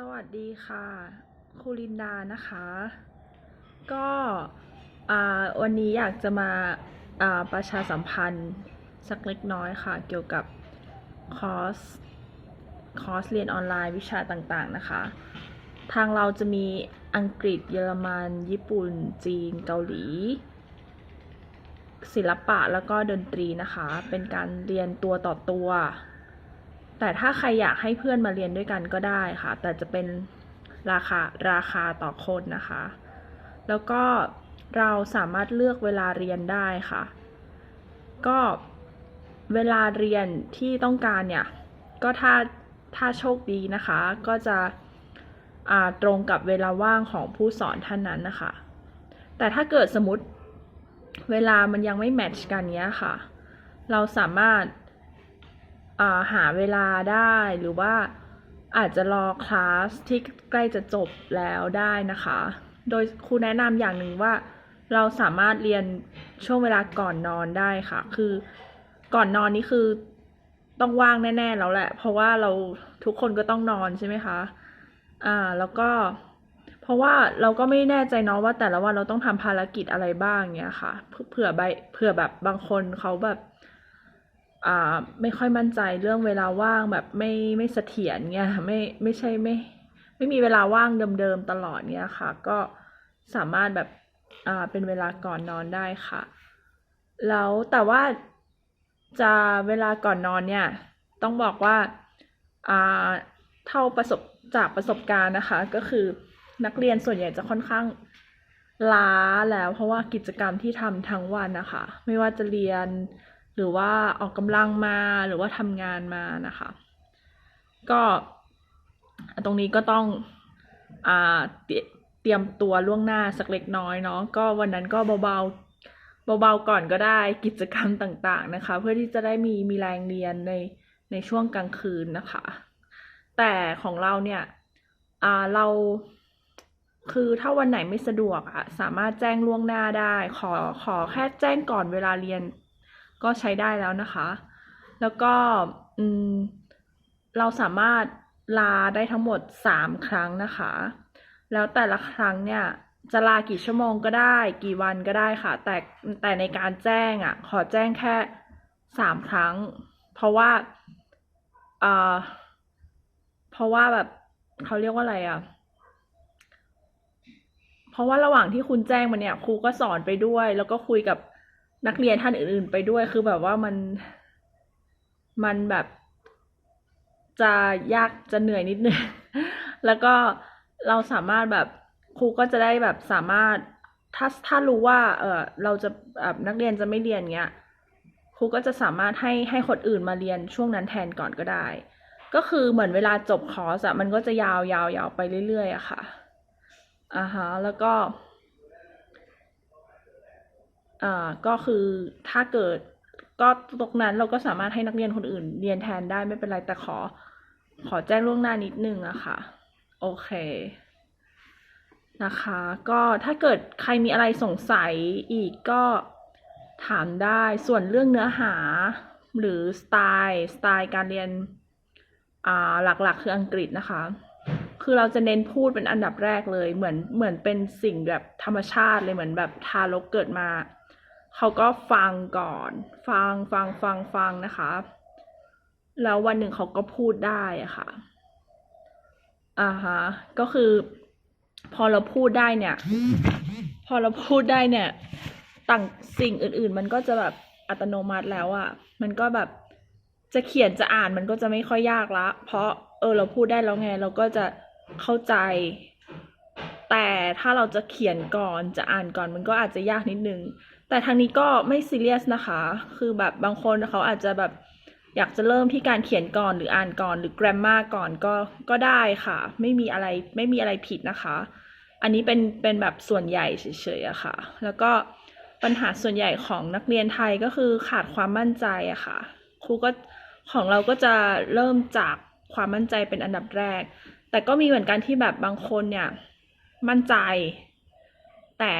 สวัสดีค่ะ ครูลินดานะคะ ก็วันนี้อยากจะมาอ่าประชาสัมพันธ์สักเล็กน้อยค่ะ เกี่ยวกับคอร์สคอร์สเรียนออนไลน์วิชาต่างๆนะคะ ทางเราจะมีอังกฤษเยอรมัน ญี่ปุ่น จีน เกาหลี ศิลปะแล้วก็ดนตรีนะคะ เป็นการเรียนตัวต่อตัว แต่ถ้าใครอยากให้เพื่อนมาเรียนด้วยกันก็ได้ค่ะ แต่จะเป็นราคาราคาต่อคนนะคะ แล้วก็เราสามารถเลือกเวลาเรียนได้ค่ะ ก็เวลาเรียนที่ต้องการเนี่ย ก็ถ้าถ้าโชคดีนะคะ ก็จะตรงกับเวลาว่างของผู้สอนท่านนั้นนะคะ แต่ถ้าเกิดสมมติเวลามันยังไม่แมทช์กันเนี้ยค่ะ เราสามารถ หาเวลาได้หรือว่าอาจจะรอคลาสที่ใกล้จะจบแล้วได้นะคะ โดยครูแนะนำอย่างหนึ่งว่า เราสามารถเรียนช่วงเวลาก่อนนอนได้ค่ะ คือก่อนนอนนี่คือต้องว่างแน่ๆแล้วแหละ เพราะว่าเราทุกคนก็ต้องนอนใช่ไหมคะ อ่าแล้วก็ เพราะว่าเราก็ไม่แน่ใจเนาะว่าแต่ละวันเราต้องทำภารกิจอะไรบ้างเงี้ยค่ะ เผื่อใบเผื่อแบบบางคนเขาแบบ ไม่ค่อยมั่นใจเรื่องเวลาว่างแบบไม่ไม่เสถียรเงี้ยไม่ไม่ใช่ไม่ไม่มีเวลาว่างเดิมๆตลอดเนี้ยค่ะ ก็สามารถแบบอ่าเป็นเวลาก่อนนอนได้ค่ะ แล้วแต่ว่าจะเวลาก่อนนอนเนี่ย ต้องบอกว่าอ่าเท่าประสบจากประสบการณ์นะคะ ก็คือนักเรียนส่วนใหญ่จะค่อนข้างล้าแล้วเพราะว่ากิจกรรมที่ทำทั้งวันนะคะ ไม่ว่าจะเรียน หรือว่าออกกำลังมาหรือว่าทำงานมานะคะ ก็ตรงนี้ก็ต้องอ่าเตรียมตัวล่วงหน้าสักเล็กน้อยเนาะก็วันนั้นก็เบาๆเบาๆก่อนก็ได้กิจกรรมต่างๆนะคะ เพื่อที่จะได้มีมีแรงเรียนในในช่วงกลางคืนนะคะ แต่ของเราเนี่ยอ่าเราคือถ้าวันไหนไม่สะดวกอะสามารถแจ้งล่วงหน้าได้ ขอขอแค่แจ้งก่อนเวลาเรียน ก็ใช้ได้แล้วนะคะ แล้วก็เราสามารถลาได้ทั้งหมดสามครั้งนะคะ แล้วแต่ละครั้งเนี่ยจะลากี่ชั่วโมงก็ได้ กี่วันก็ได้ค่ะ แต่แต่ในการแจ้งอะ ขอแจ้งแค่สามครั้ง เพราะว่าเอ่อเพราะว่าแบบเขาเรียกว่าอะไรอะ เพราะว่าระหว่างที่คุณแจ้งมาเนี่ย ครูก็สอนไปด้วย แล้วก็คุยกับ นักเรียนท่านอื่น ๆ ไปด้วยคือแบบว่ามันมันแบบจะยากจะเหนื่อยนิดนึง แล้วก็เราสามารถแบบครูก็จะได้แบบสามารถถ้าถ้ารู้ว่า เออเราจะแบบนักเรียนจะไม่เรียนเงี้ยครูก็จะสามารถให้ให้คนอื่นมาเรียนช่วงนั้นแทนก่อนก็ได้ ก็คือเหมือนเวลาจบคอร์สอะมันก็จะยาวยาวยาวไปเรื่อยๆอะค่ะอ่าฮะแล้วก็ อ่าก็คือถ้าเกิดก็ตรงนั้นเราก็สามารถให้นักเรียนคนอื่น เรียนแทนได้ไม่เป็นไรแต่ขอ ขอแจ้งล่วงหน้านิดนึงอะค่ะ โอเคนะคะ ก็ถ้าเกิดใครมีอะไรสงสัยอีกก็ถามได้ส่วนเรื่องเนื้อหาหรือสไตล์สไตล์การเรียนอ่าหลักๆ คืออังกฤษนะคะ คือเราจะเน้นพูดเป็นอันดับแรกเลย เหมือนเหมือนเป็นสิ่งแบบธรรมชาติเลยเหมือนแบบทารกเกิดมา เขาก็ฟังก่อน ฟังฟังฟังฟังนะคะ แล้ววันหนึ่งเขาก็พูดได้อะค่ะอ่าฮะก็คือ พอเราพูดได้เนี่ย พอเราพูดได้เนี่ย ต่างสิ่งอื่น ๆ มันก็จะแบบอัตโนมัติแล้วอะ่ะ มันก็แบบจะเขียนจะอ่านมันก็จะไม่ค่อยยากละ เพราะเออเราพูดได้แล้วไง เราก็จะเข้าใจ แต่ถ้าเราจะเขียนก่อนจะอ่านก่อน มันก็อาจจะยากนิดนึง แต่ทางนี้ก็ไม่ซีเรียสนะคะ คือแบบบางคนเขาอาจจะแบบอยากจะเริ่มที่การเขียนก่อนหรืออ่านก่อนหรือ grammar ก่อนก็ก็ได้ค่ะ ไม่มีอะไรไม่มีอะไรผิดนะคะ อันนี้เป็นเป็นแบบส่วนใหญ่เฉยๆอะค่ะ แล้วก็ปัญหาส่วนใหญ่ของนักเรียนไทยก็คือขาดความมั่นใจอะค่ะ ครูก็ของเราก็จะเริ่มจากความมั่นใจเป็นอันดับแรก แต่ก็มีเหมือนกันที่แบบบางคนเนี่ยมั่นใจ แต่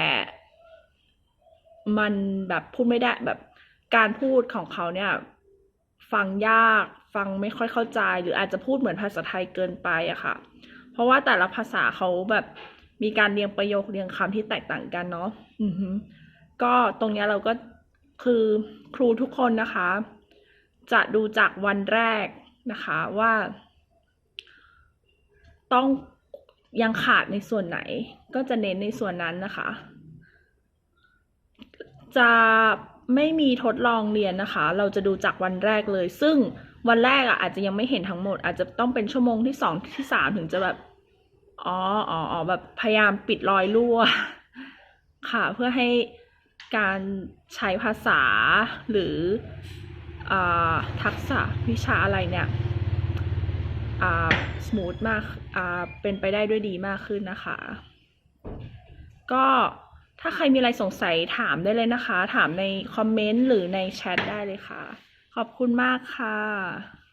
มันแบบพูดไม่ได้แบบการพูดของเขาเนี่ย ฟังยากฟังไม่ค่อยเข้าใจ หรืออาจจะพูดเหมือนภาษาไทยเกินไปอะค่ะ เพราะว่าแต่ละภาษาเขาแบบมีการเรียงประโยคเรียงคำที่แตกต่างกันเนาะอือฮึก็ตรงนี้เราก็คือครูทุกคนนะคะ จะดูจากวันแรกนะคะว่า ต้องยังขาดในส่วนไหน ก็จะเน้นในส่วนนั้นนะคะ จะไม่มีทดลองเรียนนะคะ เราจะดูจากวันแรกเลย ซึ่งวันแรกอะอาจจะยังไม่เห็นทั้งหมด อาจจะต้องเป็นชั่วโมงที่สองที่สามถึงจะแบบ อ๋ออ๋ออ๋อแบบพยายามปิดรอยรั่ว ค่ะ เพื่อให้การใช้ภาษาหรืออทักษะวิชาอะไรเนี่ยสมูทมากเป็นไปได้ด้วยดีมากขึ้นนะคะ ก็ ถ้าใครมีอะไรสงสัยถามได้เลยนะคะ ถามในคอมเมนต์หรือในแชทได้เลยค่ะ ขอบคุณมากค่ะ